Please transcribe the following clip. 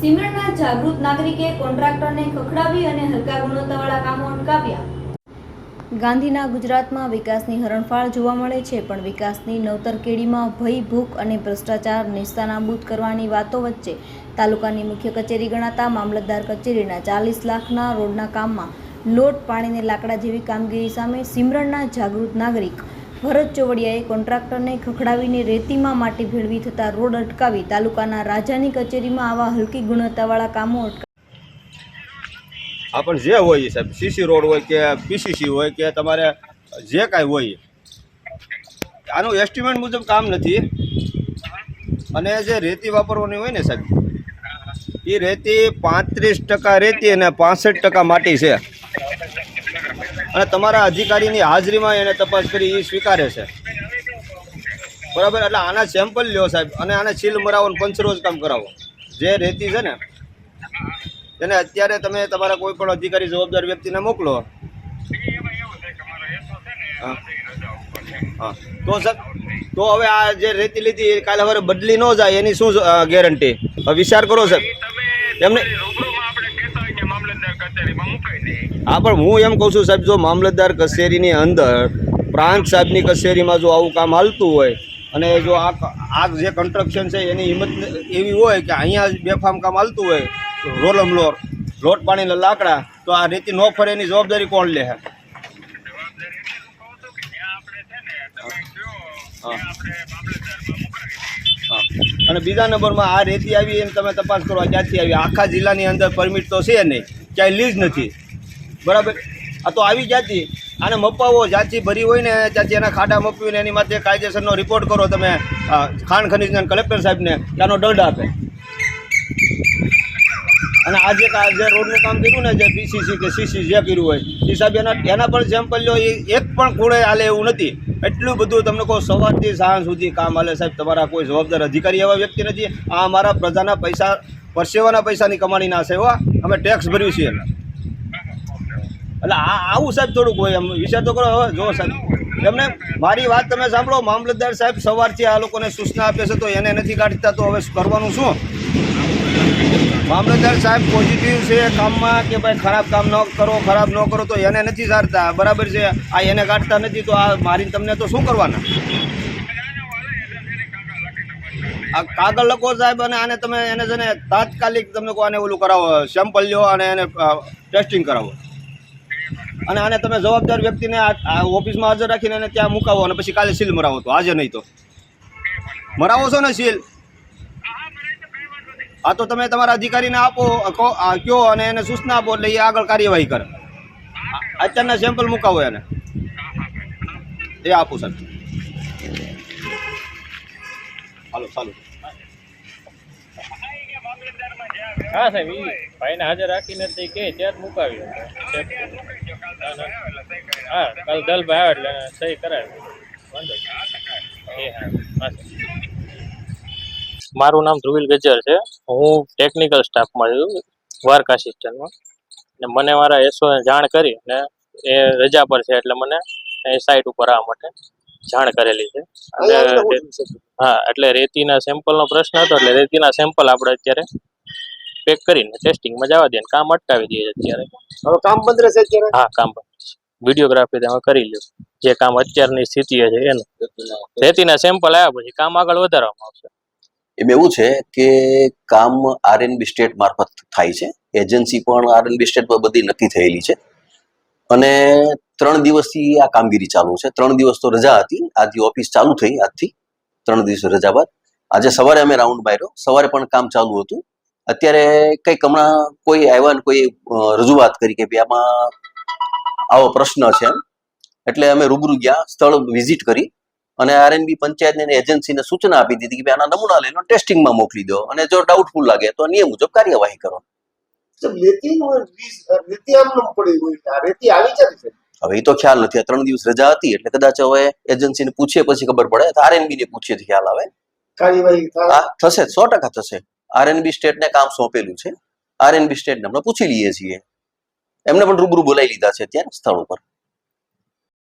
સિમરણના જાગૃત નાગરિકે કોન્ટ્રાક્ટરને ખખડાવી અને હલકા ગુણવત્તાવાળા કામો અટકાવ્યા. ગાંધીના ગુજરાતમાં વિકાસની હરણફાળ જોવા મળે છે, પણ વિકાસની નવતર કેડીમાં ભય, ભૂખ અને ભ્રષ્ટાચાર નિસ્તાનાબૂદ કરવાની વાતો વચ્ચે તાલુકાની મુખ્ય કચેરી ગણાતા મામલતદાર કચેરીના ચાલીસ લાખના રોડના કામમાં લોટ પાણીને લાકડા જેવી કામગીરી સામે સિમરણના જાગૃત નાગરિક ભરત ચોવડિયાએ કોન્ટ્રાક્ટરને ખખડાવીને રેતીમાં માટી ભેળવી થતાં રોડ અટકાવી તાલુકાના રાજાની કચેરીમાં આવા હલકી ગુણવત્તાવાળા કામો અટકાવી પણ જે હોય સાહેબ, સીસી રોડ હોય કે પીસીસી હોય કે તમારે જે કાંઈ હોય, આનું એસ્ટિમેટ મુજબ કામ નથી. અને જે રેતી વાપરવાની હોય ને સાહેબ એ રેતી પાંત્રીસ ટકા રેતી અને પાસઠ ટકા માટી છે. અને તમારા અધિકારીની હાજરીમાં એને તપાસ કરી એ સ્વીકારે છે. બરાબર? એટલે આના સેમ્પલ લ્યો સાહેબ અને આને સીલ મરાવો ને પંચરોજ કામ કરાવો. જે રેતી છે ને એને અત્યારે તમે તમારા કોઈ પણ અધિકારી જવાબદાર વ્યક્તિને મોકલો. હા. હા. તો સર તો હવે આ જે રેતી લીધી એ કાલે હવે બદલી ન જાય એની શું ગેરંટી હવે વિચાર કરો સર એમને હા, પણ હું એમ કહું છું, સાહેબ, જો મામલતદાર કચેરીની અંદર, પ્રાંત સાહેબની કચેરીમાં જો આવું કામ હાલતું હોય, અને જો આ આ જે કન્સ્ટ્રક્શન છે, એની હિંમત એવી હોય કે અહીંયા બેફામ કામ હાલતું હોય રોલમ લોર, લોટ પાણીના લાકડા, તો આ રેતી ન ફરે, એની જવાબદારી કોણ લે. અને બીજા નંબરમાં આ રેતી આવી એને તમે તપાસ કરો જ્યાંથી આવી? આખા જિલ્લાની અંદર પરમિટ તો છે નહીં. ક્યાંય લીઝ નથી. બરાબર? આ તો આવી જાતી. આને મપાવો, જાતિ ભરી હોય ને ત્યાંથી એના ખાડા મપીને એની માટે કાયદેસરનો રિપોર્ટ કરો તમે ખાણ ખનીજના કલેક્ટર સાહેબને, ત્યાંનો દંડ આપે. અને આજે જે રોડનું કામ કર્યું ને, જે પીસીસી કે સીસી જે કર્યું હોય, એ સાહેબ એના એના પણ સેમ્પલ લો એ એક પણ ખૂણે હાલે એવું નથી. એટલું બધું તમને કહો, સવારથી સાંજ સુધી કામ હાલે સાહેબ. તમારા કોઈ જવાબદાર અધિકારી એવા વ્યક્તિ નથી. આ અમારા પ્રજાના પૈસા પરસેવાના પૈસાની કમાણી ના છે અમે ટેક્સ ભર્યું છે એટલે આ, આવું સાહેબ થોડુંક હોય એમ. વિચાર તો કરો હવે જો સાહેબ. એમને મારી વાત તમે સાંભળો, મામલતદાર સાહેબ સવારથી આ લોકોને સૂચના આપે છે, તો એને નથી કાઢતા, તો હવે કરવાનું શું? મામલતદાર સાહેબ પોઝિટિવ છે કામમાં કે ભાઈ ખરાબ કામ ન કરો, ખરાબ ન કરો, તો એને નથી સારતા. બરાબર છે, આ એને કાઢતા નથી, તો આ મારીને તમને તો શું કરવાના? આ કાગળ લખો સાહેબ, અને આને તમે એને છે ને તાત્કાલિક તમે કહો આને ઓલું કરાવો સેમ્પલ લ્યો અને એને ટેસ્ટિંગ કરાવો. અને આને તમે જવાબદાર વ્યક્તિને આ આ ઓફિસમાં હાજર રાખીને એને ત્યાં મુકાવો અને પછી કાલે સીલ મરાવો તો. આજે નહીં તો. મરાવો છો ને સીલ? હા, તો તમે તમારા અધિકારીને આપો કહો આ અને એને સૂચના આપો એટલે એ આગળ કાર્યવાહી કરે. અત્યારના સેમ્પલ મુકાવો એને. એ આપું સર હાલો ચાલો. હા સાહેબ એ ભાઈને હાજર રાખીને તે કે ત્યાં જ મુકાવી હા કાલ દલભાઈ આવે એટલે સહી કરાવી. વાંધો એ હા હા સાહેબ. મારું નામ ધ્રુવિલ ગજર છે. હું ટેકનિકલ સ્ટાફમાં છું વર્ક આસિસ્ટન્ટમાં ને મને મારા એસઓને જાણ કરી ને એ રજા પર છે એટલે મને એ સાઇટ ઉપર આવવા માટે. જાણ કરેલી છે. અને હા એટલે રેતીના સેમ્પલનો પ્રશ્ન હતો એટલે રેતીના સેમ્પલ આપણે અત્યારે પેક કરીને ટેસ્ટિંગમાં જવા દઈએ ને કામ અટકાવી દઈએ અત્યારે. હવે કામ બંધ રહેશે અત્યારે? હા કામ વિડીયોગ્રાફી તમે કરી લ્યો. જે કામ અત્યારની સ્થિતિ છે એનું. રેતીના સેમ્પલ આવ્યા પછી કામ આગળ વધારવામાં આવશે. એમ એવું છે કે કામ આરએનબી સ્ટેટ મારફત થાય છે. એજન્સી પણ આરએનબી સ્ટેટ પર બધી નક્કી થયેલી છે. અને ત્રણ દિવસથી આ કામગીરી ચાલુ છે. ત્રણ દિવસ તો રજા હતી. આજથી ઓફિસ ચાલુ થઈ આજથી. ત્રણ દિવસ રજા બાદ. આજે સવારે અમે રાઉન્ડ માર્યો. સવારે પણ કામ ચાલુ હતું. અત્યારે કંઈક હમણાં કોઈ આવ્યા ને કોઈ રજૂઆત કરી કે ભાઈ આમાં આવો પ્રશ્ન છે એમ. એટલે અમે રૂબરૂ ગયા, સ્થળ વિઝિટ કરી અને આરએનબી પંચાયતને એજન્સીને સૂચના આપી દીધી કે ભાઈ આના નમૂના લઈને ટેસ્ટિંગમાં મોકલી દો. અને જો ડાઉટફુલ લાગે તો નિયમ મુજબ કાર્યવાહી કરો. રેતી આવી જતી છે. હવે એ તો ખ્યાલ નથી. આ ત્રણ દિવસ રજા હતી એટલે કદાચ હવે એજન્સીને પૂછીએ પછી ખબર પડે. આરએનબી ને પૂછીએ તો ખ્યાલ આવે. થશે સો ટકા થશે. આરએનબી સ્ટેટને કામ સોંપેલું છે. આરએનબી સ્ટેટને ને પૂછી લઈએ છીએ. એમને પણ રૂબરૂ બોલાવી લીધા છે ત્યાં સ્થળ ઉપર.